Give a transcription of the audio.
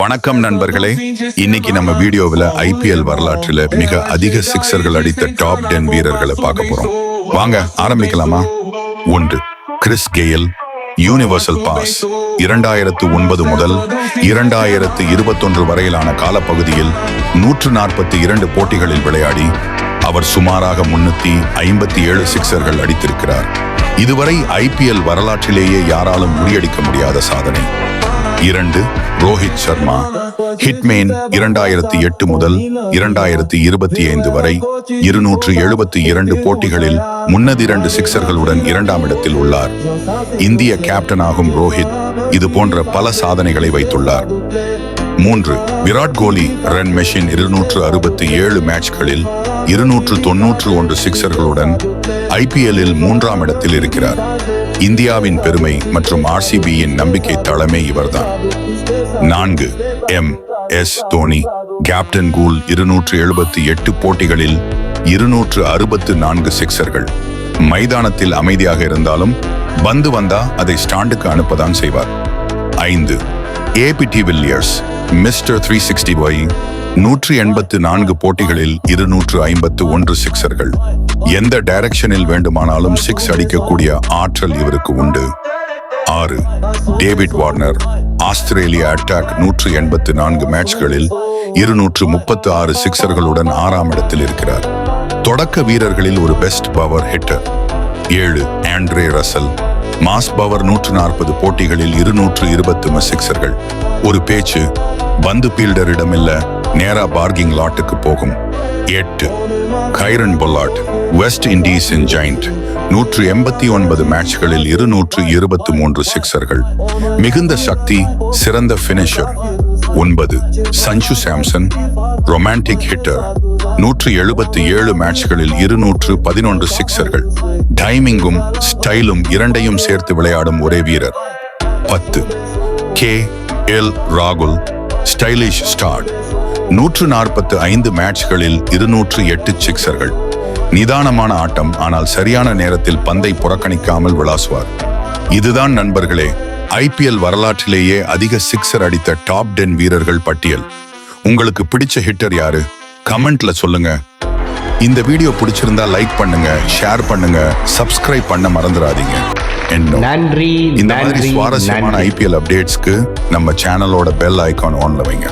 வணக்கம் நண்பர்களே. இன்னைக்கு நம்ம வீடியோவில் ஐபிஎல் வரலாற்றில் மிக அதிக சிக்ஸர்கள் அடித்த டாப் டென் வீரர்களை பார்க்க போறோம். வாங்க ஆரம்பிக்கலாமா? ஒன்று கிறிஸ் கெயில் யூனிவர்சல் பாஸ் இரண்டாயிரத்து ஒன்பது முதல் இரண்டாயிரத்து இருபத்தொன்று வரையிலான காலப்பகுதியில் நூற்று நாற்பத்தி இரண்டு போட்டிகளில் விளையாடி அவர் சுமாராக முன்னூத்தி ஐம்பத்தி ஏழு சிக்ஸர்கள் அடித்திருக்கிறார். இதுவரை ஐபிஎல் வரலாற்றிலேயே யாராலும் முறியடிக்க முடியாத சாதனை. இரண்டு ரோஹித் சர்மா. ஹிட்மேன் இரண்டாயிரத்தி எட்டு முதல் இரண்டாயிரத்தி இருபத்தி ஐந்து வரை இருநூற்று எழுபத்தி இரண்டு போட்டிகளில் முன்னதிரண்டு சிக்சர்களுடன் இரண்டாம் இடத்தில் உள்ளார். இந்திய கேப்டனாகும் ரோஹித் இது போன்ற பல சாதனைகளை வைத்துள்ளார். மூன்று விராட் கோலி ரன் மெஷின் இருநூற்று அறுபத்தி ஏழு மேட்ச்களில் இருநூற்று தொன்னூற்று ஒன்று சிக்சர்களுடன் ஐபிஎல்லில் மூன்றாம் இடத்தில் இருக்கிறார். இந்தியாவின் பெருமை மற்றும் ஆர்சிபியின் நம்பிக்கை தலைமை இவர்தான். நான்கு M S Dhoni captain cool இருநூற்று எழுபத்தி எட்டு போட்டிகளில் இருநூற்று அறுபத்து நான்கு சிக்சர்கள். மைதானத்தில் அமைதியாக இருந்தாலும் பந்து வந்தா அதை ஸ்டாண்டுக்கு அனுப்பதான் செய்வார். ஐந்து ABD Villiers mister three sixty boy நூற்றி எண்பத்து நான்கு போட்டிகளில் இருநூற்று ஐம்பத்து ஒன்று சிக்சர்கள். எந்த டைரக்ஷனில் வேண்டுமானாலும் சிக்ஸ் அடிக்கக்கூடிய ஆற்றல் இவருக்கு உண்டு. ஆறு டேவிட் வார்னர் ஆஸ்திரேலிய அட்டாக் நூற்று எண்பத்து நான்கு மேட்ச்களில் இருநூற்று முப்பத்து ஆறு சிக்சர்களுடன் ஆறாம் இடத்தில் இருக்கிறார். தொடக்க வீரர்களில் ஒரு பெஸ்ட் பவர் ஹிட்டர் ஏழு ஆண்ட்ரே ரசல் மாஸ் பவர் நூற்று நாற்பது போட்டிகளில் இருநூற்று இருபத்து சிக்சர்கள் ஒரு பேச்சு பந்து பீல்டரிடமில்ல நேரா பார்கிங் லாட்டுக்கு போகும். எட்டு. Kieron Pollard. வெஸ்ட் இண்டீஸின் ஜெயிண்ட் நூற்று எண்பத்தி ஒன்பது மேட்ச்களில் இருநூற்று இருபத்தி மூன்று சிக்சர்கள். மிகுந்த சக்தி சிறந்த பினிஷர் ஒன்பது. சஞ்சு சாம்சன் ரொமான்டிக் ஹிட்டர் நூற்று எழுபத்தி ஏழு மேட்ச்களில் இருநூற்று பதினொன்று சிக்சர்கள். டைமிங்கும் ஸ்டைலும் இரண்டையும் சேர்த்து விளையாடும் ஒரே வீரர். பத்து. கே. எல். ராகுல் ஸ்டைலிஷ் ஸ்டார்ட் நூற்று நாற்பத்து ஐந்து மேட்ச்களில் இருநூற்று எட்டு சிக்சர்கள். நிதானமான ஆட்டம் ஆனால் சரியான நேரத்தில் பந்தை புறக்கணிக்காமல் விளாசுவார். இதுதான் நண்பர்களே ஐபிஎல் வரலாற்றிலேயே அதிக சிக்ஸர் அடித்த டாப் டென் வீரர்கள் பட்டியல். உங்களுக்கு பிடிச்ச ஹிட்டர் யாரு? கமெண்ட்ல சொல்லுங்க. இந்த வீடியோ பிடிச்சிருந்தா லைக் பண்ணுங்க ஷேர் பண்ணுங்க சப்ஸ்கிரைப் பண்ண மறந்துடாதீங்க. நன்றி இந்த மாதிரி சுவாரஸ்யமான ஐபிஎல் அப்டேட்ஸ்க்கு நம்ம சேனலோட பெல் ஐகான் ஆன்ல வைங்க.